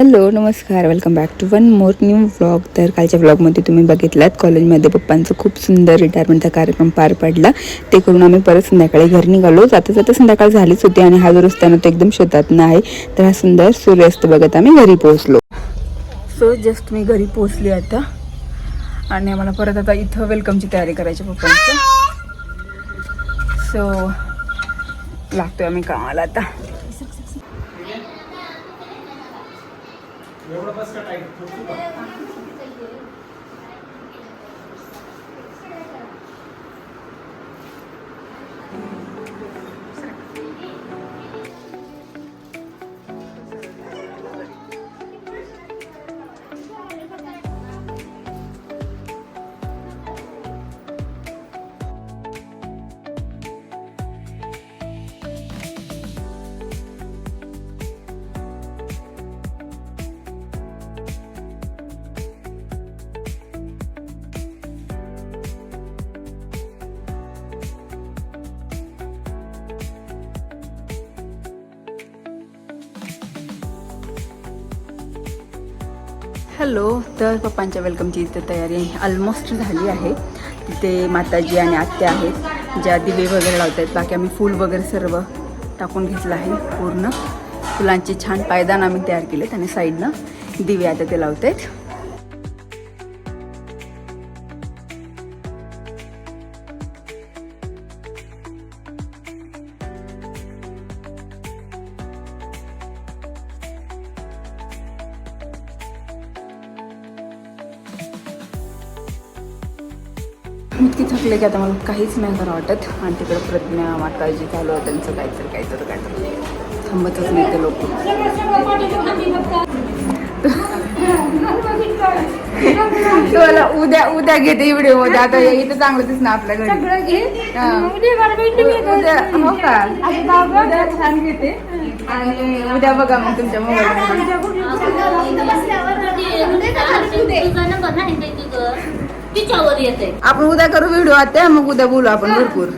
Hello नमस्कार. Welcome back to one more new vlog तर कालच्या व्लॉगमध्ये तुम्ही बघितलात कॉलेजमध्ये पप्पांचं खूप सुंदर रिटायरमेंटचा कार्यक्रम पार पडला. ते करून आम्ही परत संध्याकाळी घरी निघालो. जाता जाता संध्याकाळ झालीच होती आणि हा जो रस्त्यानं तो एकदम शेतात आहे तर हा सुंदर सूर्यास्त बघत आम्ही घरी पोहोचलो. सो जस्ट मी घरी पोहोचली आता. आणि आम्हाला परत आता इथं वेलकमची तयारी करायची पप्पांचं. सो लागतोय आम्ही कामाला आता. 还有图书馆 हॅलो तर पप्पांच्या वेलकमची इथं तयारी ऑलमोस्ट झाली आहे. तिथे माताजी आणि आत्या आहेत ज्या दिवे वगैरे लावत आहेत बाकी आम्ही फूल वगैरे सर्व टाकून घेतलं आहे पूर्ण. फुलांचे छान पायदान आम्ही तयार केलेत आणि साईडनं दिवे आता ते लावत आहेत इतकी थकले की आता मला काहीच नाही करा वाटत. आणि तिकडे प्रज्ञा माताजी चालू आहे त्यांचं काहीतरी काहीतरी काहीतरी. थांबतच नाही ते लोक. तुम्हाला उद्या उद्या घेते व्हिडिओमध्ये. आता इथं चांगलं दिसणार आपल्या घरी. उद्या हो का? उद्या छान घेते. आणि उद्या बघा मग तुमच्या मोबाईल तिच्यावर येते. आपण उद्या करू व्हिडिओ आता मग उद्या बोलू आपण भरपूर.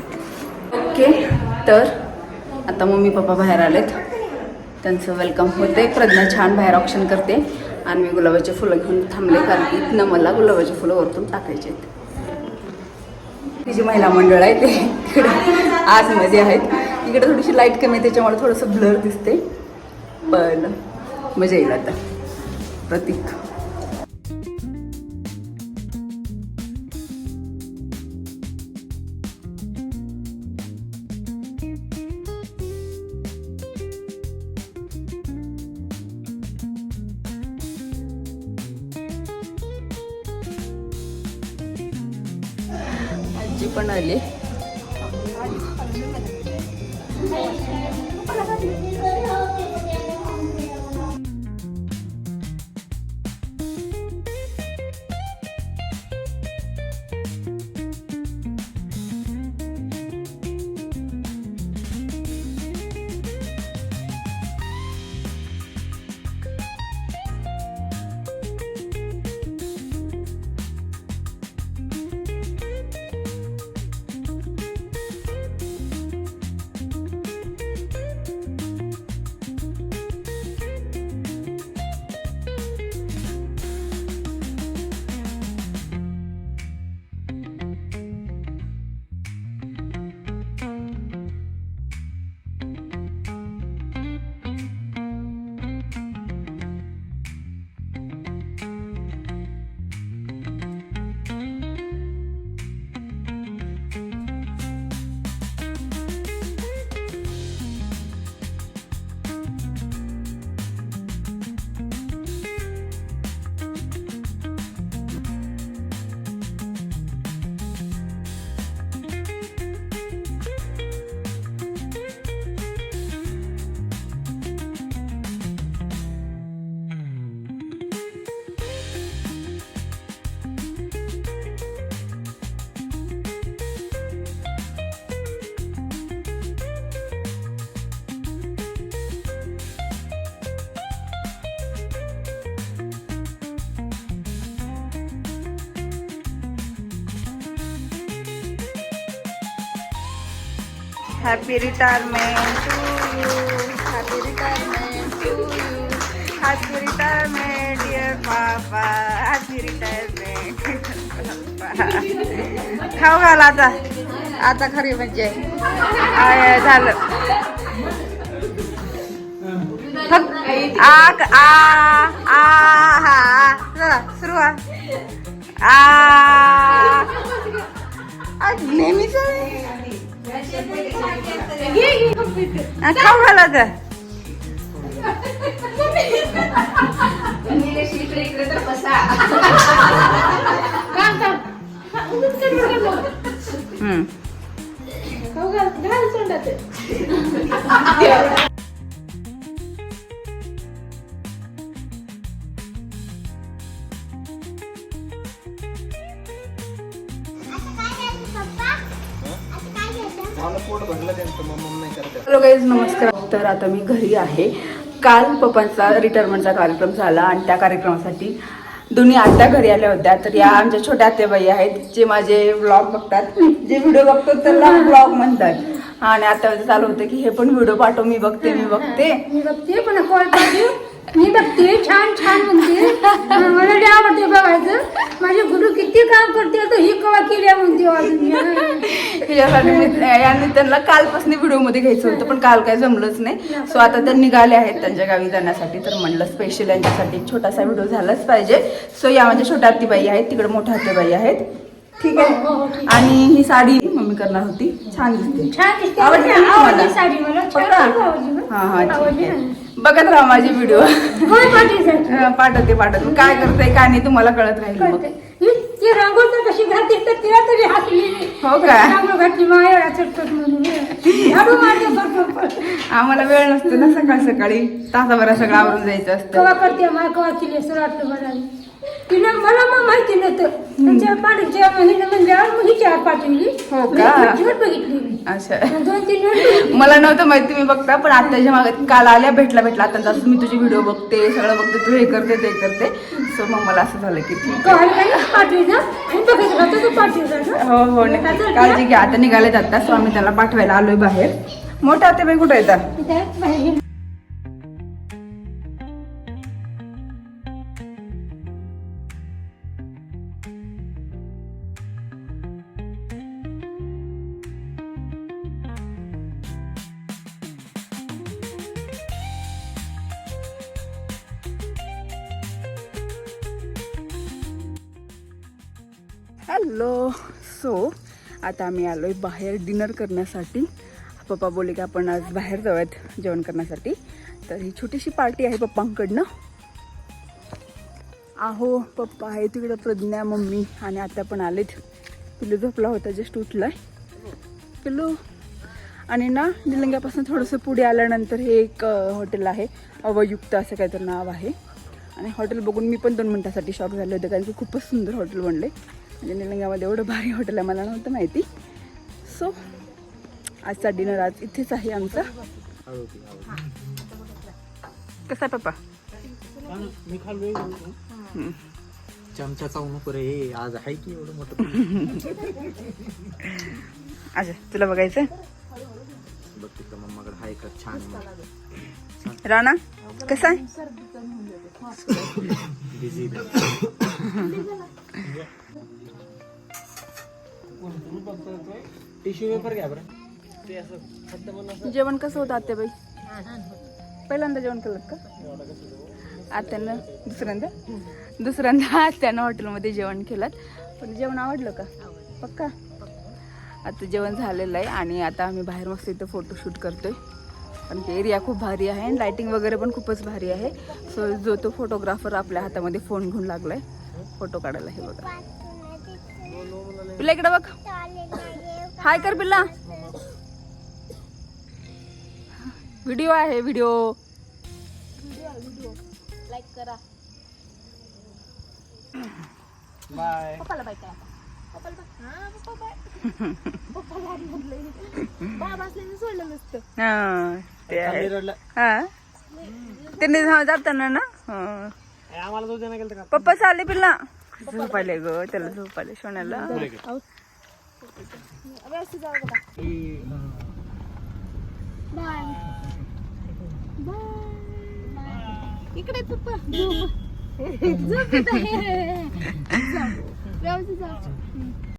ओके तर आता मम्मी पप्पा बाहेर आलेत. त्यांचं वेलकम होते. प्रज्ञा छान बाहेर ऑप्शन करते. आणि मी गुलाबाचे फुलं घेऊन थांबले कारण इथनं मला गुलाबाचे फुलं वरतून टाकायचे आहेत. ती जी महिला मंडळ आहे ते. तिकडे आतमध्ये आहेत. इकडे थोडीशी लाइट कमी आहे त्याच्यामुळे थोडंसं ब्लर दिसते. पण मजा येईल आता. प्रतीक. भाजी पण आली Happy retirement to you. Happy retirement to you. Happy retirement dear papa happy retirement खाऊ घाला आता. आता खरी म्हणजे. झालं. फक्त आ आ हा सुरू आ. नेहमीच खाऊ घाला आता हम्म. गाईज नमस्कार. तर आता मी घरी आहे. काल पप्पांचा रिटायरमेंटचा कार्यक्रम झाला आणि त्या कार्यक्रमासाठी दोन्ही आत्या घरी आल्या होत्या. तर या आमच्या छोट्या आत्याबाई आहेत जे माझे ब्लॉग बघतात. जे व्हिडिओ बघतात त्याला ब्लॉग म्हणतात. आणि आता चालू होतं की हे पण व्हिडिओ पाठव मी बघते मी बघते. मी बघते पण मी बघते छान छान म्हणते. मला आवडते बघायचं. माझे आता ही कवा केल्या म्हणते अजून. त्याच्यासाठी मी यांनी त्यांना कालपासून व्हिडिओमध्ये घ्यायचं होतं पण काल काय जमलंच नाही सो आता त्या निघाले आहेत त्यांच्या गावी जाण्यासाठी तर म्हणलं स्पेशल यांच्यासाठी एक छोटासा व्हिडिओ झालाच पाहिजे सो या माझ्या छोट्या आत्तीबाई आहेत तिकडे मोठ्या आत्तीबाई आहेत ठीक हो, हो, हो, आहे ठीक आणि ही साडी मम्मी करणार होती छान दिसते छान दिसते आवडली ना तुम्हाला? आवडली साडी मला छान पक्का? आवडली ना. हा हा ठीक आवडली आहे ना. बघत राहा माझे व्हिडिओ होय. पाठवते पाठवते काय करते काय नाही तुम्हाला कळत राहील मग कळते. ती रांगोळ तर कशी घालते तर तिला तरी हसली हो का? रांगोळ घातली माया चटचट म्हणून. झाडू मारते भरपूर आम्हाला वेळ नसतो ना सकाळ सकाळी. तासाभरा सगळं आवरून जायचं असतं. कवा करते मला कवा केली असं वाटतं मला तिनं मला मग माहिती नव्हतं. त्यांच्या पाठीच्या महिने म्हणल्यावर मग हिची आड पाठवली. हो मी का? खुर्चीवर बघितली मी. अच्छा. दोन तीन वेळ मला नव्हतं माहिती तुम्ही बघता पण आत्ताच्या मागे काल आल्या भेटला भेटला आता जसं मी तुझी व्हिडिओ बघते सगळं बघते तू हे करते ते करते. सो मग मला असं झालं की ठीक आहे. आणि तू ना? हो हो नक्की. काळजी घ्या. आता निघाले आता सो आम्ही त्याला पाठवायला आलोय बाहेर. मोठा ते बाई कुठे येतात बाहेर. हॅलो सो आता आम्ही आलो आहे बाहेर डिनर करण्यासाठी. पप्पा बोलले की आपण आज बाहेर जाऊयात जेवण करण्यासाठी. तर ही छोटीशी पार्टी आहे पप्पांकडनं. आहो पप्पा आहे तिकडं प्रज्ञा मम्मी आणि आता पण आलेत. पिल्लू झोपला होता जस्ट उठलाय. पिल्लू. आणि ना निलंग्यापासून थोडंसं पुढे आल्यानंतर हे एक हॉटेल आहे. अवयुक्त असं काहीतरी नाव आहे. आणि हॉटेल बघून मी पण दोन मिनटासाठी शॉक झाले होते कारण की खूपच सुंदर हॉटेल बनले म्हणजे निलंग्यामध्ये एवढं भारी हॉटेल आहे मला नव्हतं माहिती. सो आजचा डिनर आज इथेच आहे आमचा. कसा आहे पप्पा? चमचा चावू नको रे हे आज आहे की एवढं मोठं? अच्छा तुला बघायचं मम्माकडे हाय का छान. राणा कसा आहे? टिश्यू पेपर घ्या बरं. ते असं फक्त म्हणून जेवण कसं होतं आत्याबाई पहिल्यांदा जेवण केलं का? आत्यानं दुसऱ्यांदा? दुसऱ्यांदा आत्यानं हॉटेलमध्ये जेवण केलं पण जेवण आवडलं का? पक्का? आता जेवण झालेलं आहे आणि आता आम्ही बाहेर मस्त इथं फोटोशूट करतोय. कारण की एरिया खूप भारी आहे आणि लाईटिंग वगैरे पण खूपच भारी आहे. सो जो तो फोटोग्राफर आपल्या हातामध्ये फोन घेऊन लागलाय फोटो काढायला हे बघा. पिल्ला इकडे बघ. हाय कर पिल्ला. व्हिडिओ आहे व्हिडिओ. बाय. हा ते आहे. खाली रडलं हा. त्यांनी हा, जाताना ना? हा. ए, आम्हाला जाऊ दे ना गेलं का? पप्पा चाले पिल्ला. झोप आले ग त्याला झोप आले सोन्याला. इकडे पप्पा झोप. झोप